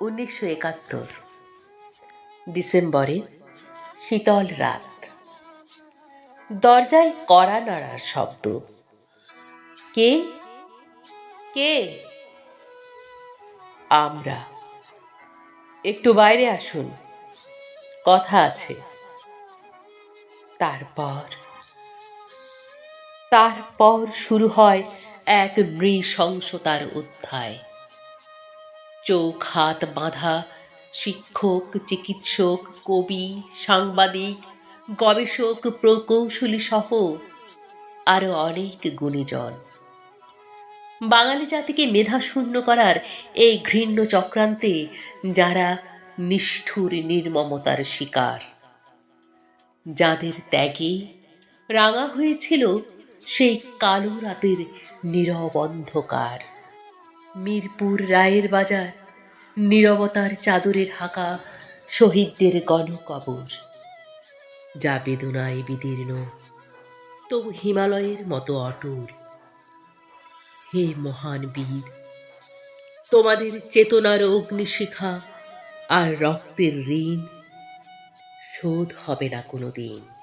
উনিশশো একাত্তর, ডিসেম্বরের শীতল রাত। দরজায় কড়া নাড়ার শব্দ। কে? কে? আমরা। একটু বাইরে আসুন। কথা আছে। তারপর? তারপর শুরু হয় এক নৃশংসতার অধ্যায়। চোখ, হাত বাঁধা, শিক্ষক, চিকিৎসক, কবি, সাংবাদিক, গবেষক, প্রকৌশলী সহ আরও অনেক গুণীজন। বাঙালি জাতিকে মেধাশূন্য করার এই ঘৃণ্য চক্রান্তে যারা নিষ্ঠুর নির্মমতার শিকার, যাদের ত্যাগে রাঙা হয়েছিল সেই কালো রাতের নীরব অন্ধকার। মিরপুর রায়ের বাজার নীরবতার চাদরে ঢাকা শহীদদের গণকবর। যা বেদনায় বিদীর্ণ, তবু হিমালয়ের মতো অটুট। হে মহান বীর, তোমাদের চেতনার অগ্নিশিখা আর রক্তের ঋণ শোধ হবে না কোনো দিন